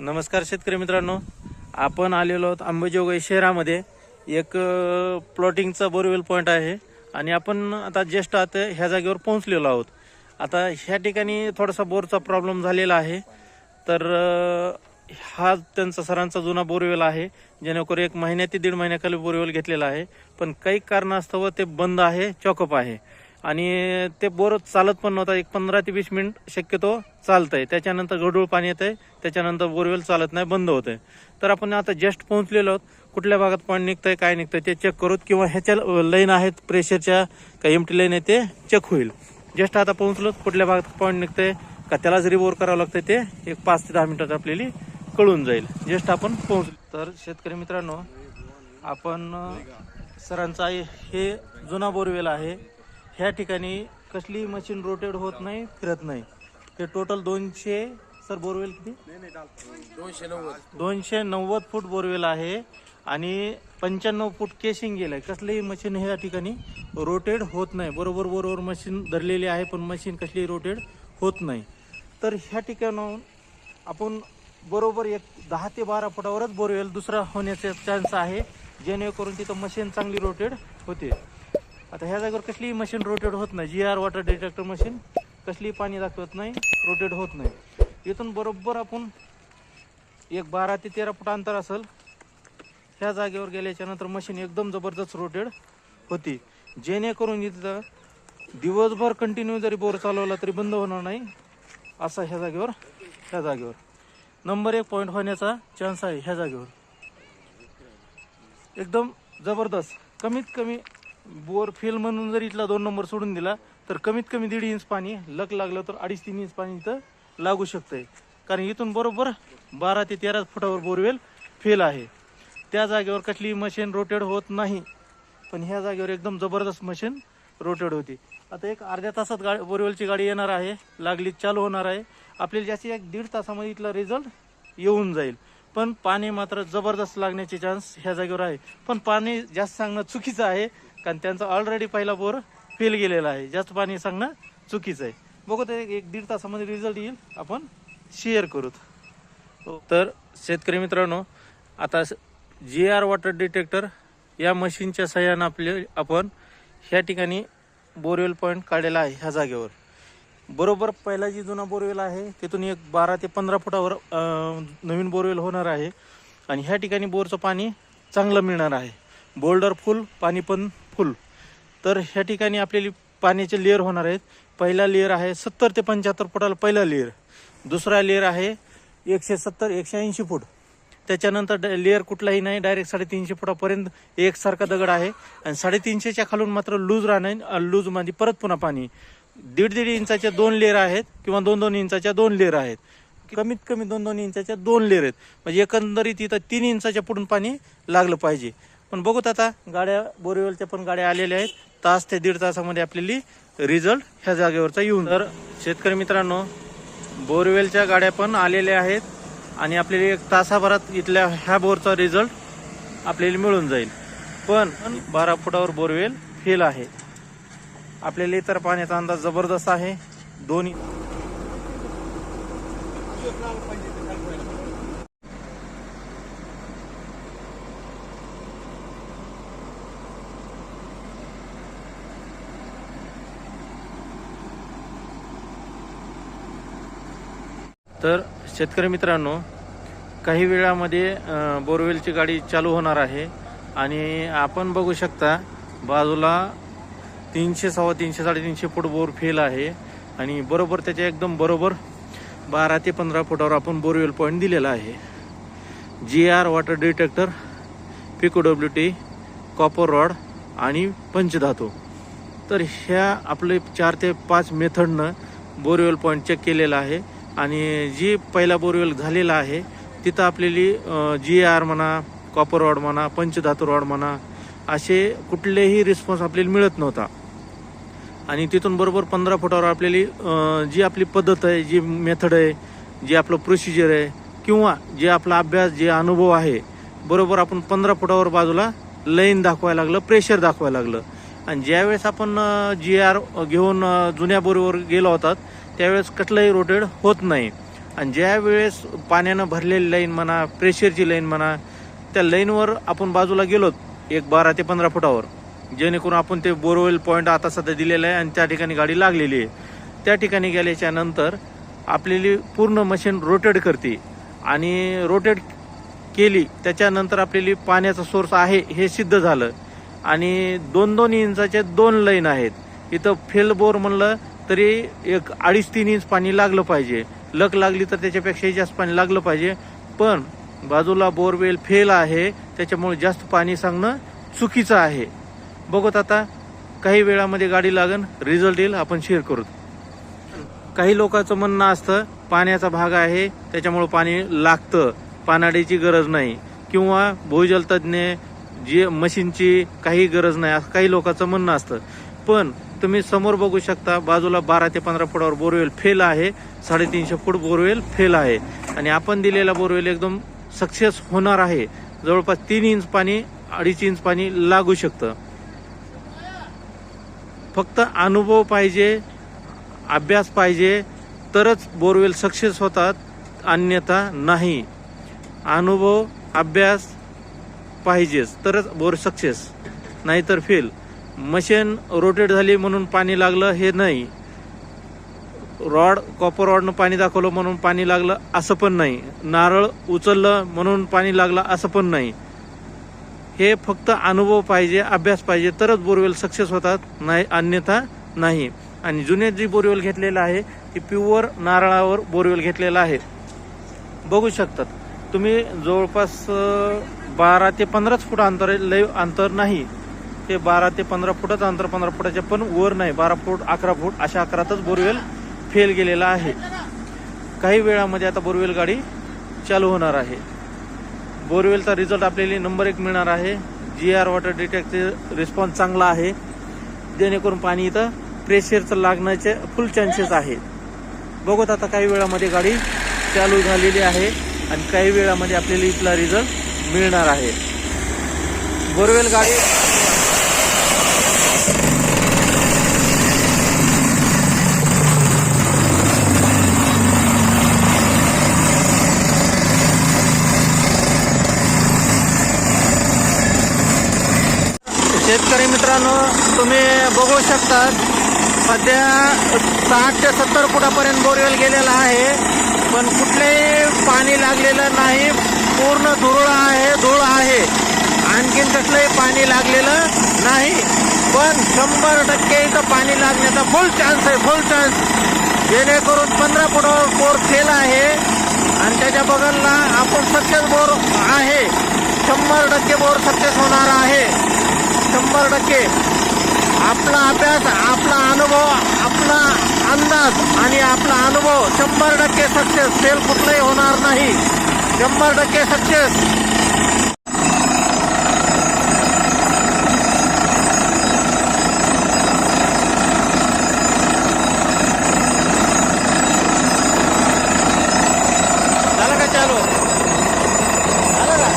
नमस्कार शेतकरी मित्रांनो. आपण आलेलो आहोत अंबेजोगाई शहरामध्ये. एक प्लॉटिंगचा बोरवेल पॉईंट आहे. आणि आपण आता ज्येष्ठ आता ह्या जागेवर पोहोचलेलो आहोत. आता ह्या ठिकाणी थोडासा बोरचा प्रॉब्लेम झालेला आहे. तर हा त्यांचा सरांचा जुना बोरवेल आहे. जेणेकरून एक महिन्या ते दीड महिन्याखाली बोरवेल घेतलेला आहे. पण काही कारणास्तव ते बंद आहे चॉकअप आहे. आणि ते बोर चालत पण नव्हता. एक पंधरा ते वीस मिनिट शक्यतो चालतंय. त्याच्यानंतर गडूळ पाणी येतंय. त्याच्यानंतर बोरवेल चालत नाही बंद होतंय. तर आपण आता जस्ट पोहोचलेलो आहोत. कुठल्या भागात पाणी निघतंय काय निघतंय ते चेक करूत किंवा ह्याच्या लाईन आहेत प्रेशरच्या काही एमटी लाईन आहे ते चेक होईल. जस्ट आता पोहोचलो कुठल्या भागात पाणी निघतंय का त्याला जरी बोर करावं लागतंय ते एक पाच ते दहा मिनिटात आपल्याला कळून जाईल. जस्ट आपण पोहोचलो. तर शेतकरी मित्रांनो आपण सरांचा हे जुना बोरवेल आहे. ह्या ठिकाणी कसली मशीन रोटेट होत नाही फिरत नाही. हे टोटल दोनशे सर बोरवेल किती? दोनशे नव्वद दोनशे नव्वद फूट बोरवेल आहे आणि पंच्याण्णव फूट केशिंग गेलंय कसलीही मशीन ह्या ठिकाणी रोटेड होत नाही. बरोबर बरोबर मशीन धरलेली आहे पण मशीन कसलीही रोटेट होत नाही. तर ह्या ठिकाणाहून आपण बरोबर एक दहा ते बारा फुटावरच बोरवेल दुसरा होण्याचा चान्स आहे. जेणेकरून तिथं मशीन चांगली रोटेट होते. आता ह्या जागेवर कसलीही मशीन रोटेट होत नाही. G R water detector machine कसलीही पाणी दाखवत नाही रोटेट होत नाही. इथून बरोबर आपण एक बारा ते तेरा फूट अंतर असेल ह्या जागेवर गेल्याच्यानंतर मशीन एकदम जबरदस्त रोटेड होती. जेणेकरून इथं दिवसभर कंटिन्यू जरी बोर चालवला तरी बंद होणार नाही असा ह्या जागेवर ह्या जागेवर. नंबर एक पॉईंट होण्याचा चान्स आहे ह्या जागेवर. एकदम जबरदस्त. कमीत कमी बोर फेल म्हणून जर इथला दोन नंबर सोडून दिला तर कमीत कमी दीड इंच पाणी लक लागलं तर अडीच तीन इंच पाणी इथं लागू शकतंय. कारण इथून बरोबर बारा ते तेरा फुटावर बोरवेल फेल आहे. त्या जागेवर कसली मशीन रोटेड होत नाही. पण ह्या जागेवर एकदम जबरदस्त मशीन रोटेड होती. आता एक अर्ध्या तासात गाडी बोरवेलची गाडी येणार आहे लागली चालू होणार आहे. आपल्याला जास्तीत एक दीड तासामध्ये इथला रिझल्ट येऊन जाईल. पण पाणी मात्र जबरदस्त लागण्याचे चान्स ह्या जागेवर आहे. पण पाणी जास्त सांगणं चुकीचं आहे. कारण त्यांचा ऑलरेडी पहिला बोर फेल गेलेला आहे. जास्त पाणी सांगणं चुकीचं आहे. बघू ते एक दीड तासामध्ये रिझल्ट येईल. आपण शेअर करूत. हो. तर शेतकरी मित्रांनो आता जी आर वॉटर डिटेक्टर या मशीनच्या सहाय्यानं आपले आपण ह्या ठिकाणी बोरवेल पॉईंट काढलेला आहे ह्या जागेवर. बरोबर पहिला जी जुना बोरवेल आहे तिथून एक बारा ते पंधरा फुटावर नवीन बोरवेल होणार आहे. आणि ह्या ठिकाणी बोरचं पाणी चांगलं मिळणार आहे. बोल्डर फुल पाणी पण फुल तर ह्या ठिकाणी आपल्याला पाण्याचे लेअर होणार आहेत. पहिला लेअर आहे सत्तर ते पंच्याहत्तर फुटाला पहिला लेअर दुसरा लेअर आहे एकशे सत्तर एकशे ऐंशी फूट. त्याच्यानंतर लेअर कुठलाही नाही डायरेक्ट साडेतीनशे फुटापर्यंत एकसारखा दगड आहे. आणि साडेतीनशेच्या खालून मात्र लूज राहणार लूजमध्ये परत पुन्हा पाणी. दीड दीड इंचाच्या दोन लेअर आहेत किंवा दोन दोन इंचाच्या दोन लेअर आहेत. कमीत कमी दोन दोन इंचाच्या दोन लेअर आहेत. म्हणजे एकंदरीत इथं तीन इंचाच्या पुढून पाणी लागलं पाहिजे. पण बघूत आता गाड्या बोरिवलच्या पण गाड्या आलेल्या आहेत. तास ते दीड तासामध्ये आपल्याला रिझल्ट ह्या जागेवरचा येऊन. तर शेतकरी मित्रांनो बोरवेलच्या गाड्या पण आलेल्या आहेत आणि आपल्याला एक तासाभरात इथल्या ह्या बोरचा रिझल्ट आपल्याला मिळून जाईल. पण बारा फुटावर बोरवेल फेल आहे. आपल्याला इतर पाण्याचा अंदाज जबरदस्त आहे. दोन्ही तर शेतकरी मित्रांनो काही वेळामध्ये बोरवेलची गाडी चालू होणार आहे आणि आपण बघू शकता बाजूला तीनशे सव्वा तीनशे साडेतीनशे फूट बोर फेल आहे आणि बरोबर त्याच्या एकदम बरोबर बारा ते पंधरा फुटावर आपण बोरवेल पॉईंट दिलेला आहे. G R water detector Pico W T copper rod आणि पंचधातू. तर ह्या आपले चार ते पाच मेथडनं बोरवेल पॉईंट चेक केलेला आहे. आणि जी पहिला बोरवेल झालेला आहे तिथं आपल्याली जी आर म्हणा कॉपर रॉड म्हणा पंचधातू रॉड म्हणा असे कुठलेही रिस्पॉन्स आपल्याला मिळत नव्हता. आणि तिथून बरोबर पंधरा फुटावर आपल्याली जी आपली पद्धत आहे जी मेथड आहे जी आपलं प्रोसिजर आहे किंवा जे आपला अभ्यास जे अनुभव आहे बरोबर आपण पंधरा फुटावर बाजूला लाईन दाखवायला लागलं प्रेशर दाखवायला लागलं. आणि ज्यावेळेस आपण जी आर घेऊन जुन्या बोरीवर गेलो होतात त्यावेळेस कसलंही रोटेड होत नाही. आणि ज्या वेळेस पाण्यानं भरलेली लाईन म्हणा प्रेशरची लाईन म्हणा त्या लाईनवर आपण बाजूला गेलोत एक बारा ते पंधरा फुटावर. जेणेकरून आपण ते बोरवेल पॉईंट आता सध्या दिलेलं आहे आणि त्या ठिकाणी गाडी लागलेली आहे. त्या ठिकाणी गेल्याच्यानंतर आपल्याली पूर्ण मशीन रोटेट करते. आणि रोटेट केली त्याच्यानंतर आपल्याली पाण्याचा सोर्स आहे हे सिद्ध झालं. आणि दोन दोन इंचाचे दोन लाईन आहेत. इथं फेल बोर म्हणलं तरी एक अडीच तीन इंच पाणी लागलं पाहिजे. लक लागली तर त्याच्यापेक्षाही जास्त पाणी लागलं पाहिजे. पण बाजूला बोरवेल फेल आहे त्याच्यामुळे जास्त पाणी सांगणं चुकीचं आहे. बघत आता काही वेळामध्ये गाडी लागन रिझल्ट येईल आपण शेअर करू. काही लोकांचं म्हणणं असतं पाण्याचा भाग आहे त्याच्यामुळं पाणी लागतं. पानाडीची गरज नाही. किंवा भूजल तज्ज्ञ जे मशीनची काही गरज नाही असं काही लोकांचं म्हणणं असतं. पण तुम्ही समोर बघू शकता बाजूला बारा ते पंधरा फुटावर बोरवेल फेल आहे साडेतीनशे फूट बोरवेल फेल आहे. आणि आपण दिलेला बोरवेल एकदम सक्सेस होणार आहे. जवळपास तीन इंच पाणी अडीच इंच पाणी लागू शकतं. फक्त अनुभव पाहिजे अभ्यास पाहिजे तरच बोरवेल सक्सेस होतात अन्यथा नाही. अनुभव अभ्यास पाहिजेच तरच बोर सक्सेस नाहीतर फेल. मशीन रोटेट झाली म्हणून पाणी लागलं हे नाही. रॉड कॉपर रॉडनं पाणी दाखवलं म्हणून पाणी लागलं असं पण नाही. नारळ उचललं म्हणून पाणी लागलं असं पण नाही. हे फक्त अनुभव पाहिजे अभ्यास पाहिजे तरच बोरवेल सक्सेस होतात नाही अन्यथा नाही. आणि जुने जी बोरवेल घेतलेलं आहे ती प्युअर नारळावर बोरवेल घेतलेला आहे. बघू शकतात. तुम्ही जवळपास बारा ते पंधराच फूट अंतर आहे लय अंतर नाही. ते बारा ते पंधरा फुटाचं अंतर पंधरा फुटाच्या पण वर नाही. बारा फूट अकरा फूट अशा अकरातच बोरवेल फेल गेलेला आहे. काही वेळामध्ये आता बोरवेल गाडी चालू होणार आहे. बोरवेलचा रिझल्ट आपल्याला नंबर एक मिळणार आहे. जी आर वॉटर डिटेक्टचे रिस्पॉन्स चांगला आहे. जेणेकरून पाणी इथं प्रेशरचं लागण्याचे फुल चान्सेस आहे. बघत आता काही वेळामध्ये गाडी चालू झालेली आहे आणि काही वेळामध्ये आपल्याला इथला रिझल्ट मिळणार आहे. बोरवेल गाडी शेतकरी मित्रांनो तुम्ही बघू शकता सध्या साठ ते सत्तर फुटापर्यंत बोरवेल गेलेला आहे पण कुठलंही पाणी लागलेलं नाही पूर्ण धुरळ आहे धूळ आहे. आणखीन कसलंही पाणी लागलेलं नाही पण शंभर टक्के इथं पाणी लागण्याचा फुल चान्स आहे फुल चान्स जेणेकरून पंधरा फुटावर बोर फेल आहे आणि त्याच्या बगलला आपण सक्सेस बोर आहे. शंभर टक्के बोर सक्सेस होणार आहे. शंभर टक्के. आपला अभ्यास आपला अनुभव आपला अंदाज आणि आपला अनुभव शंभर टक्के सक्सेस. फेल कुठलंही होणार नाही. शंभर टक्के सक्सेस झालं का चालू झालं का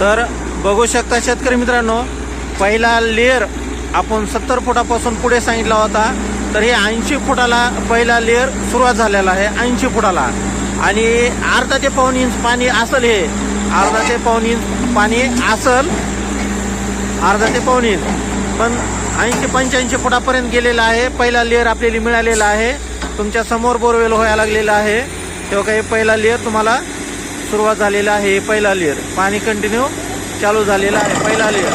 तर बघू शकता शेतकरी मित्रांनो पहिला लेअर आपण सत्तर फुटापासून पुढे सांगितला होता तर हे ऐंशी फुटाला पहिला लेअर सुरुवात झालेला आहे ऐंशी फुटाला. आणि अर्धा ते पाऊन इंच पाणी असल हे. अर्धा ते पाऊन इंच पाणी असल. अर्धा ते पाऊन इंच पण ऐंशी पंच्याऐंशी फुटापर्यंत गेलेला आहे पहिला लेअर आपल्याला मिळालेला आहे. तुमच्यासमोर बोरवेल व्हायला लागलेला आहे. तेव्हा काही पहिला लेअर तुम्हाला सुरुवात झालेला आहे पहिला लेअर पाणी कंटिन्यू चालू झालेला आहे पहिला लेअर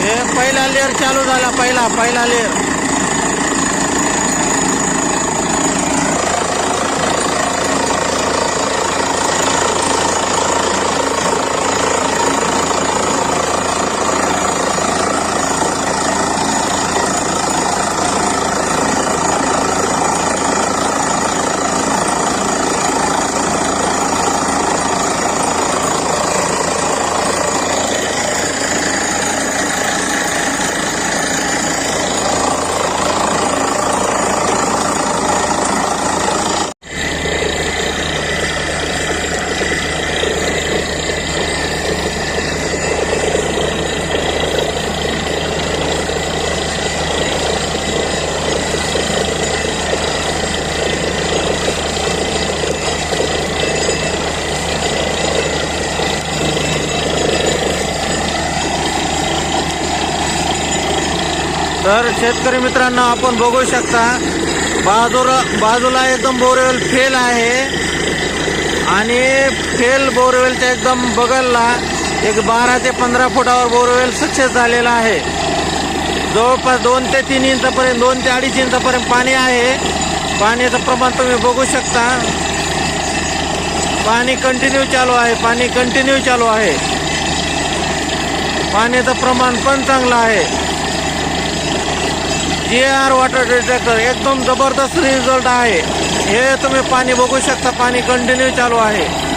हे पहिला लेअर चालू झाला पहिला पहिला लेअर तर शेतकरी मित्रांनो आपण बघू शकता बाजूला बाजूला एकदम बोरवेल फेल आहे. आणि फेल बोरवेलच्या एकदम बगलला एक बारा ते पंधरा फुटावर बोरवेल सक्सेस झालेला आहे. जवळपास दोन ते तीन इंचापर्यंत दोन ते अडीच इंचापर्यंत पाणी आहे. पाण्याचं प्रमाण तुम्ही बघू शकता. पाणी कंटिन्यू चालू आहे पाणी कंटिन्यू चालू आहे. पाण्याचं प्रमाण पण चांगलं आहे. जे आर वॉटर डिटेक्टर एकदम जबरदस्त रिझल्ट आहे. हे तुम्ही पाणी बघू शकता. पाणी कंटिन्यू चालू आहे.